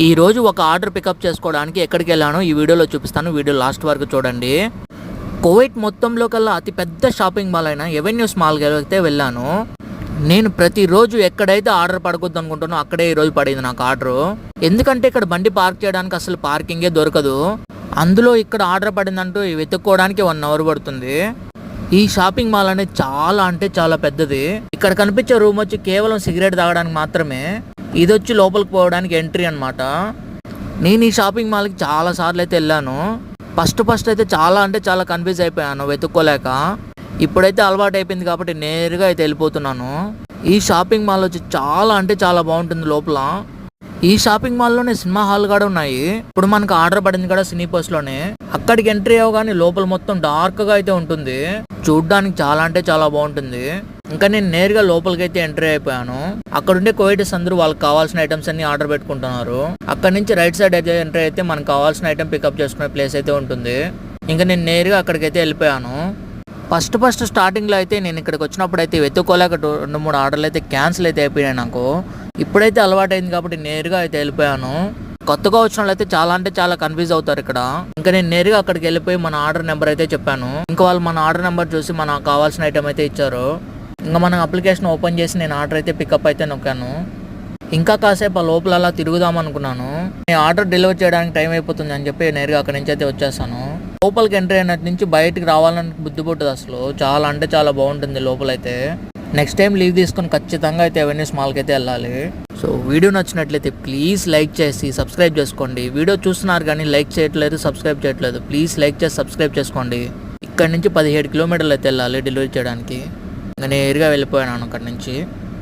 ఈ రోజు ఒక ఆర్డర్ పికప్ చేసుకోవడానికి ఎక్కడికి వెళ్ళానో ఈ వీడియోలో చూపిస్తాను. వీడియో లాస్ట్ వరకు చూడండి. కువైట్ మొత్తంలో కల్లా అతిపెద్ద షాపింగ్ మాల్ అయిన ఎవెన్యూస్ మాల్కి అయితే వెళ్ళాను. నేను ప్రతిరోజు ఎక్కడైతే ఆర్డర్ పడకూడదు అనుకుంటానో అక్కడే ఈ రోజు పడింది నాకు ఆర్డర్. ఎందుకంటే ఇక్కడ బండి పార్క్ చేయడానికి అసలు పార్కింగే దొరకదు. అందులో ఇక్కడ ఆర్డర్ పడిందంటూ వెతుక్కోవడానికి వన్ అవర్ పడుతుంది. ఈ షాపింగ్ మాల్ అనేది చాలా అంటే చాలా పెద్దది. ఇక్కడ కనిపించే రూమ్ వచ్చి కేవలం సిగరెట్ తాగడానికి మాత్రమే. ఇది వచ్చి లోపలికి పోవడానికి ఎంట్రీ అన్నమాట. నేను ఈ షాపింగ్ మాల్కి చాలా సార్లు అయితే వెళ్ళాను. ఫస్ట్ ఫస్ట్ అయితే చాలా అంటే చాలా కన్ఫ్యూజ్ అయిపోయాను వెతుక్కోలేక. ఇప్పుడైతే అలవాటు అయిపోయింది కాబట్టి నేరుగా అయితే వెళ్ళిపోతున్నాను. ఈ షాపింగ్ మాల్ వచ్చి చాలా అంటే చాలా బాగుంటుంది లోపల. ఈ షాపింగ్ మాల్లోనే సినిమా హాల్ కూడా ఉన్నాయి. ఇప్పుడు మనకు ఆర్డర్ పడింది కూడా సినీ లోనే అక్కడికి ఎంట్రీ అవ్వగానే లోపల మొత్తం డార్క్గా అయితే ఉంటుంది. చూడ్డానికి చాలా అంటే చాలా బాగుంటుంది. ఇంకా నేను నేరుగా లోపలికి అయితే ఎంట్రీ అయిపోయాను. అక్కడ ఉండే అందరూ వాళ్ళకి కావాల్సిన ఐటమ్స్ అన్ని ఆర్డర్ పెట్టుకుంటున్నారు. అక్కడ నుంచి రైట్ సైడ్ అయితే ఎంటర్ అయితే మనకు కావాల్సిన ఐటమ్ పికప్ చేసుకునే ప్లేస్ అయితే ఉంటుంది. ఇంకా నేను నేరుగా అక్కడికైతే వెళ్ళిపోయాను. ఫస్ట్ ఫస్ట్ స్టార్టింగ్లో అయితే నేను ఇక్కడికి వచ్చినప్పుడు అయితే వెతుక్కోలేక రెండు మూడు ఆర్డర్లు అయితే క్యాన్సిల్ అయితే అయిపోయాయి నాకు. ఇప్పుడైతే అలవాటు అయింది కాబట్టి నేరుగా అయితే వెళ్ళిపోయాను. కొత్తగా వచ్చిన వాళ్ళు అయితే చాలా అంటే చాలా కన్ఫ్యూజ్ అవుతారు ఇక్కడ. ఇంకా నేను నేరుగా అక్కడికి వెళ్ళిపోయి మన ఆర్డర్ నెంబర్ అయితే చెప్పాను. ఇంకా వాళ్ళు మన ఆర్డర్ నెంబర్ చూసి మనకు కావాల్సిన ఐటమ్ అయితే ఇచ్చారు. ఇంకా మనం అప్లికేషన్ ఓపెన్ చేసి నేను ఆర్డర్ అయితే పికప్ అయితే నొక్కాను. ఇంకా కాసేపు ఆ లోపల అలా తిరుగుదాం అనుకున్నాను. నేను ఆర్డర్ డెలివర్ చేయడానికి టైం అయిపోతుంది అని చెప్పి నేరుగా అక్కడి నుంచి అయితే వచ్చేసాను. లోపలికి ఎంట్రీ అయినట్టు నుంచి బయటికి రావాలని బుద్ధి పుట్టదు అసలు. చాలా అంటే చాలా బాగుంటుంది లోపలైతే. నెక్స్ట్ టైం లీవ్ తీసుకొని ఖచ్చితంగా అయితే అవెన్యూస్ మాల్కి అయితే వెళ్ళాలి. సో వీడియో నచ్చినట్లయితే ప్లీజ్ లైక్ చేసి సబ్స్క్రైబ్ చేసుకోండి. వీడియో చూస్తున్నారు కానీ లైక్ చేయట్లేదు సబ్స్క్రైబ్ చేయట్లేదు. ప్లీజ్ లైక్ చేసి సబ్స్క్రైబ్ చేసుకోండి. ఇక్కడ నుంచి పదిహేడు కిలోమీటర్లు అయితే వెళ్ళాలి డెలివరీ చేయడానికి. ఇంకా నేరుగా వెళ్ళిపోయాను అక్కడి నుంచి.